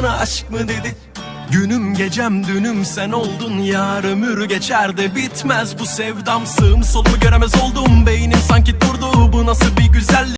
buna aşk mı dedi? Günüm gecem dünüm sen oldun. Yar Ömür geçer de bitmez bu sevdam. Sığım solumu göremez oldum Beynim. Sanki